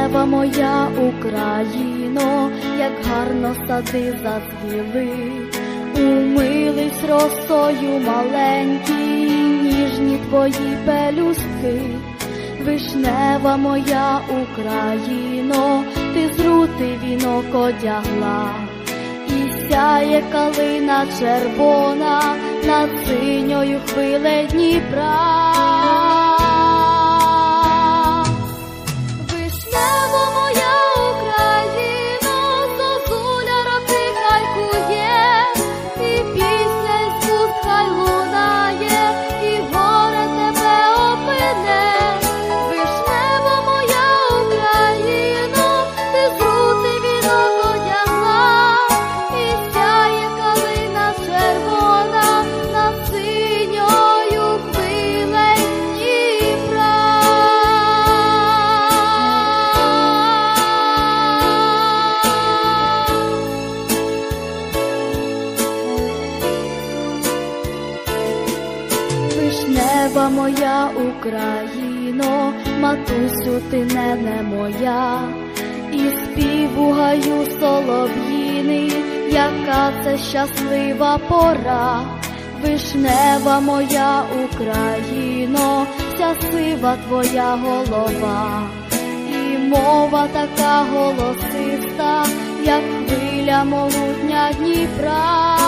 Вишнева моя Україно, як гарно сади зацвіли, умились росою маленькі, ніжні твої пелюстки. Вишнева моя Україно, ти з рути вінок одягла, і сяє калина червона над синьою хвилею Дніпра. Вишнева моя Україно, матусю, ти не, не моя, і співу гаю солов'їний, яка це щаслива пора, вишнева моя Україно, вся сива твоя голова, і мова така голосиста, як хвиля могутня Дніпра.